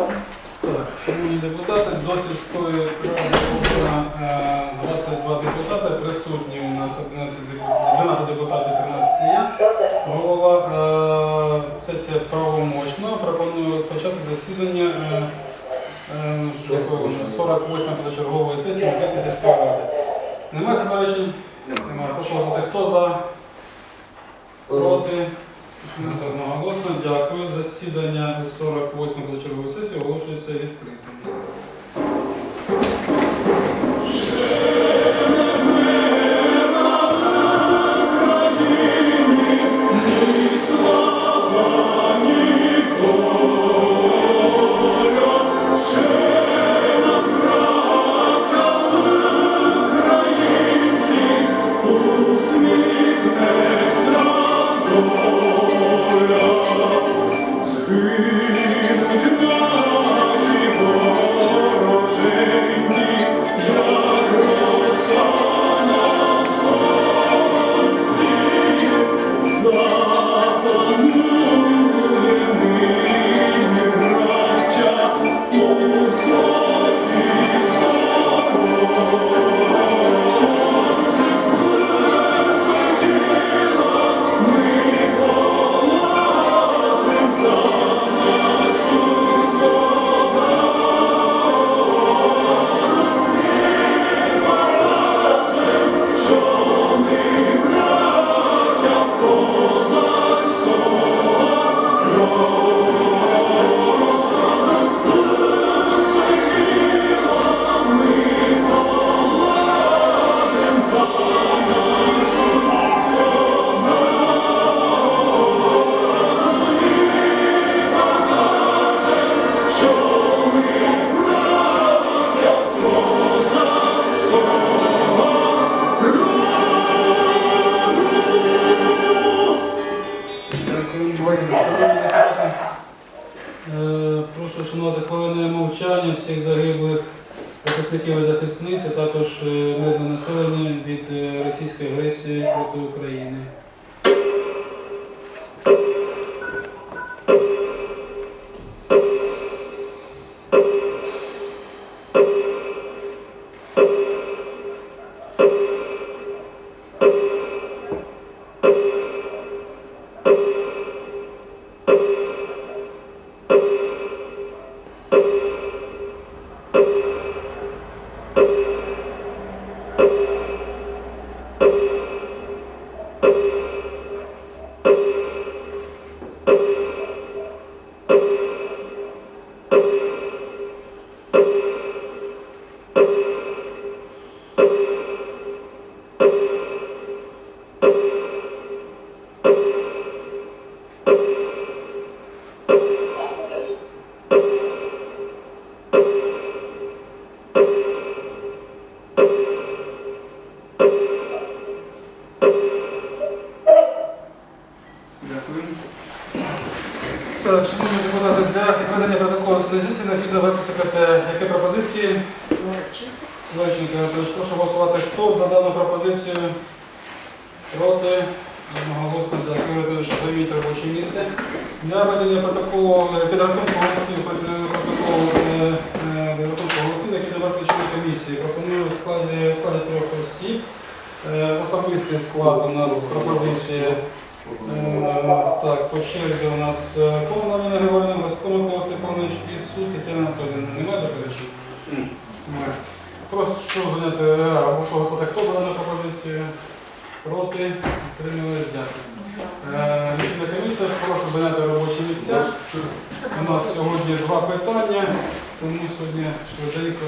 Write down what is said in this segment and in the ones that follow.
Аваков. Шановні депутати, до сільської ради обрано е, 22 депутати, присутні у нас 11 деп- 12 депутатів, 13 є. Голова е, сесія правомочна. Пропоную розпочати засідання е, е, 48 позачергової сесії Маківської сільської ради. Немає заперечень? Немає. Прошу. Хто за? Проти? Одноголосно. Дякую. Засідання 48 позачергової сесії оголошується відкритим. Хвилиною мовчання всіх загиблих захисників і захисниць, а також е, мирне населення від е, російської агресії проти України. Так, шановні депутати, для ведення протоколу сесії необхідно секретаря. Які пропозиції? Левченко Анатолійович, прошу голосувати. Хто за дану пропозицію? Проти? Одноголосно дякую, Анатолійович, займіть робоче місце. Для ведення протоколу, е, підрахунку голосів, е, протоколу е, підрахунку голосів, які до виключені комісії. Пропоную в складі, в складі трьох осіб. Особистий склад у нас пропозиції. Е, Так, по черзі у нас е, Ковна Ніна Григорівна, Ласько Микола Степанович і Суд Тетяна Анатоліївна. Немає заперечень? Немає. Прошу зайняти е, або що голосувати. Хто за дану пропозицію? Проти? Утримались? Дякую. Е, Рішення комісія, прошу зайняти робочі місця. У нас сьогодні два питання, тому сьогодні швиденько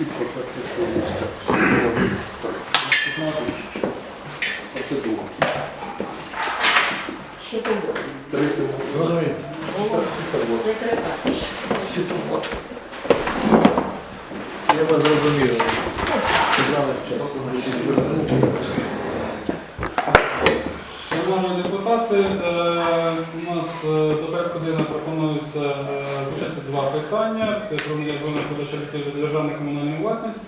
м, спробуємо. Що там було? Секретар. Я вас зрозумів. Шановні депутати, е, у нас е, до порядку денного пропонується е, включити два питання. Це про надання згоди на подачу державної комунальної власність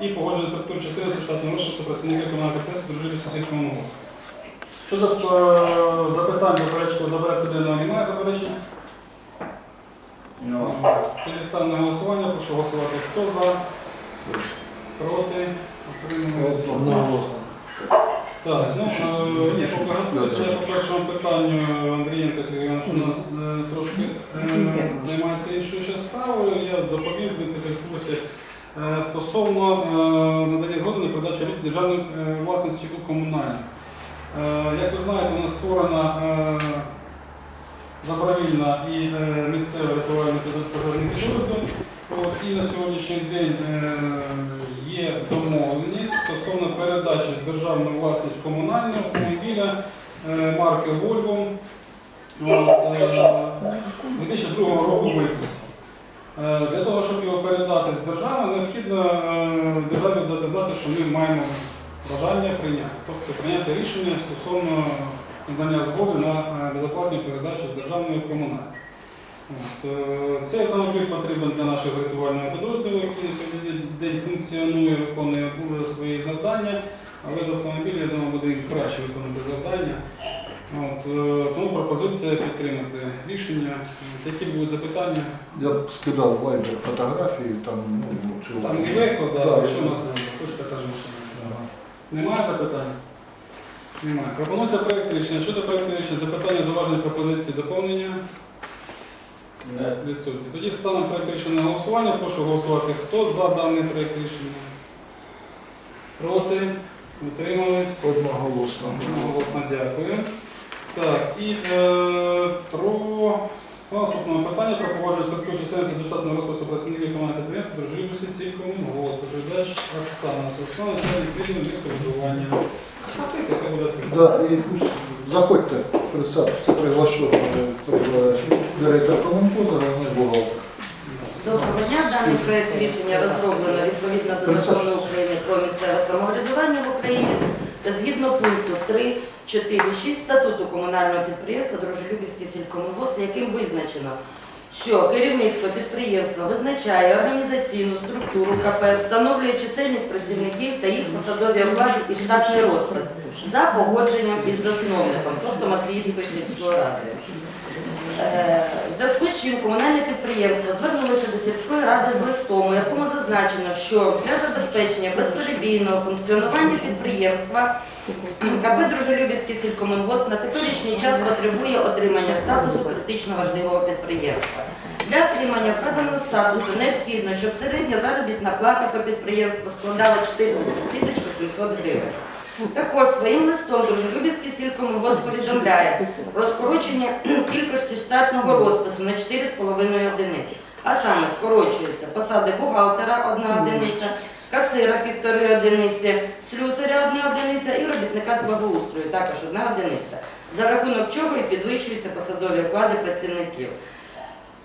і погодження структури чисельності штатного розпису працівників комунальних підприємств дружини сусідського голосу. Щодо запитань заперечку за порядку денного немає заперечень? Тоді на голосування, прошу голосувати. Хто за? Проти? Утримались? Так, ну, е, ні, поки готується по першому питанню Андрієнко Сергій Іванович у нас е, трошки е, займається іншою ще справою. Я доповім, в принципі, в курсі е, стосовно е, надання згоди на передачу рік державної е, власності у комунальні. Е, Як ви знаєте, у нас створена е, добровільна і е, місцева рятувальна пожежний підрозділ. От, І на сьогоднішній день е, є домовленість стосовно передачі з державної власності комунального автомобіля е, марки Volvo. От, е, 2002 року випуску. Е, Для того, щоб його передати з держави, необхідно державі дати знати, що ми маємо бажання прийняти, тобто прийняти рішення стосовно надання згоди на безоплатну передачу з державної е, Цей автомобіль потрібен для нашого рятувального підрозділу, який на сьогодні день функціонує, виконує е, свої завдання, але з автомобіля, я думаю, буде краще виконати завдання. От, е, тому пропозиція підтримати рішення. Які будуть запитання? Я б скидав в фотографії, там, ну, чи Там і веко, да, Так, що у нас хочете кажемо, що немає запитань? Немає. Пропонується проєкт рішення. Щодо проєкту рішення, запитання, зауваження, пропозиції, доповнення. Відсутні. Тоді ставимо проєкт рішення на голосування. Прошу голосувати. Хто за даний проєкт рішення? Проти? Утримались? одноголосно. Одноголосно дякую. Так, і е, про наступне питання про погодження структури чисельності до штатного розпису працівників комунального підприємства дружини сільського голос. Доповідач Оксана Сосна, начальник відділу міського будування. Да, і пусть заходьте, присадьте, приглашений директор комунхоза, головний бухгалтер. Доброго дня. Даний проект рішення розроблено відповідно до закону України про місцеве самоврядування в Україні та згідно пункту 3, 4, 6 статуту комунального підприємства Дружелюбівський сількомунгосп, яким визначено, що керівництво підприємства визначає організаційну структуру КП, встановлює чисельність працівників та їх посадові оклади і штатний розпис за погодженням із засновником, тобто Матвіївською сільською радою. Е, В зв'язку з чим комунальне підприємство звернулося до сільської ради з листом, у якому зазначено, що для забезпечення безперебійного функціонування підприємства КП Дружелюбівський сількомунгосп на теперішній час потребує отримання статусу критично важливого підприємства. Для отримання вказаного статусу необхідно, щоб середня заробітна плата по підприємству складала 14 тисяч 800 гривень. Також своїм листом Дружелюбівський сількомунгосп повідомляє про скорочення кількості штатного розпису на 4,5 одиниці. А саме скорочуються посади бухгалтера 1 одиниця, касира 1,5 одиниці, слюсаря 1 одиниця і робітника з благоустрою також 1 одиниця. За рахунок чого і підвищуються посадові оклади працівників.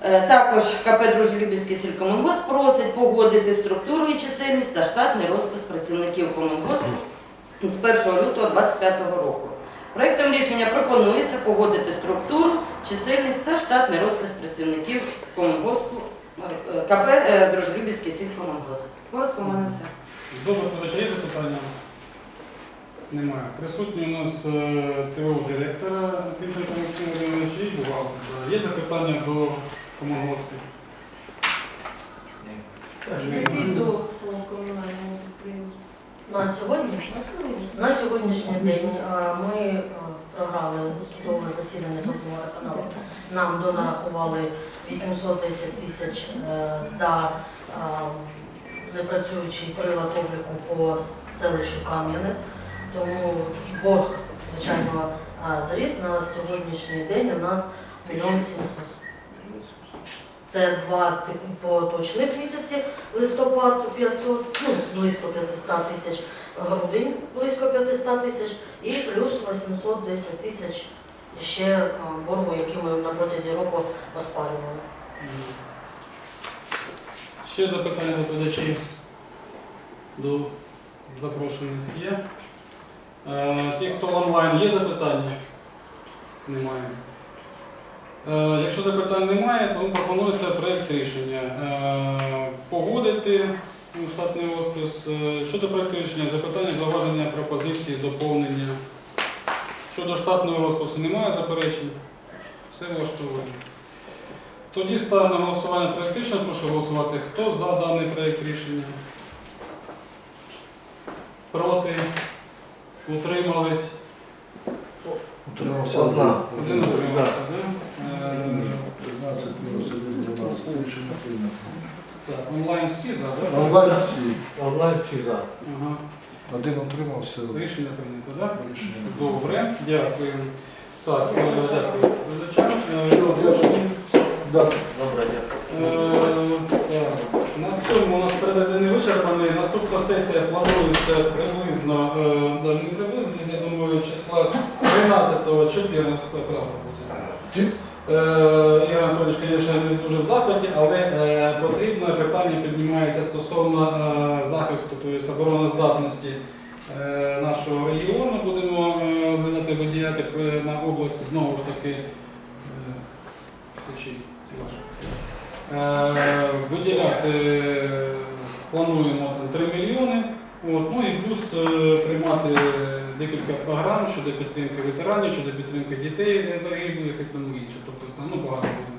Е, Також КП Дружелюбівський сількомунгосп просить погодити структуру і чисельність та штатний розпис працівників комунгоспу з 1 лютого 2025 року. Проектом рішення пропонується погодити структуру, чисельність та штатний розпис працівників комунгоспу е, КП е, Дружелюбівський сількомунгосп. Коротко в мене все. Добре, подача є запитання? Немає. Присутній у нас е, ТО директора і бухгалтер. Є запитання до до комунального підприємства? На сьогодні на сьогоднішній день е, ми е, програли судове засідання судового каналу. Нам донарахували 810 тисяч е, за непрацюючий прилад обліку по селищу Кам'яне. Тому борг, звичайно, зріс. На сьогоднішній день у нас мільйон сімсот. Це два поточних місяці, листопад 500, ну, близько 500 тисяч, грудень близько 500 тисяч і плюс 810 тисяч ще боргу, який ми на протязі року оспарювали. Ще запитання до подачі до запрошених є. Е, Ті, хто онлайн, є запитання? Немає. Е, Якщо запитань немає, то пропонується проєкт рішення. Е, Погодити штатний розпис. Е, Щодо проєкту рішення, запитання, зауваження, пропозиції, доповнення. Щодо штатного розпису немає заперечень. Все влаштовує. Тоді ставимо на голосування проєкт рішення. Прошу голосувати. Хто за даний проєкт рішення? Проти? Утримались? Утримався Одна. Один утримався, да? Е, 13 мінус 1, 12. Рішення прийнято. Так, онлайн всі за, так? Онлайн всі. Онлайн всі за. Ага. Один утримався. Рішення прийнято, так? Рішення. Добре, дякую. Так, е, дякую. Визначаємо. Е, оголошення. Да. Добре, дякую. Е, На цьому у нас передадений вичерпаний. Наступна сесія планується приблизно, е, навіть не приблизно, я думаю, числа 13-14 правда буде. Е, Ігор Анатолійович, звісно, не дуже в захваті, але е, потрібне питання піднімається стосовно е, захисту, тобто обороноздатності нашого регіону. Будемо розглядати виділяти на область знову ж таки. Виділяти плануємо 3 мільйони. От, ну і плюс е, приймати декілька програм щодо підтримки ветеранів, щодо підтримки дітей загиблих і тому інше. Тобто там ну, багато буде.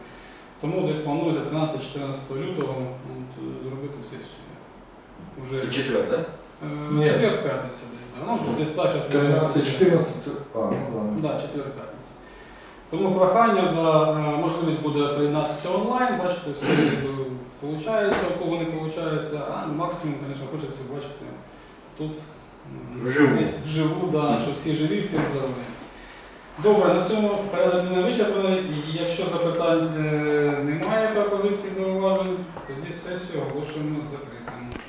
Тому десь планується 13-14 лютого от, е, зробити сесію. Уже Це четвер, так? е, Ні. четвер п'ятниця десь, да. ну, десь та щас 13, 14 це. А, ну. Да, четвер п'ятниця. Тому прохання, да, можливість буде приєднатися онлайн, бачите, все виходить, у кого не виходить, а максимум, звісно, хочеться бачити тут живу, Вживу. вживу, да, що всі живі, всі здорові. Добре, на цьому порядок не вичерпаний. І Якщо запитань е, немає пропозицій зауважень, тоді сесію оголошуємо закритою.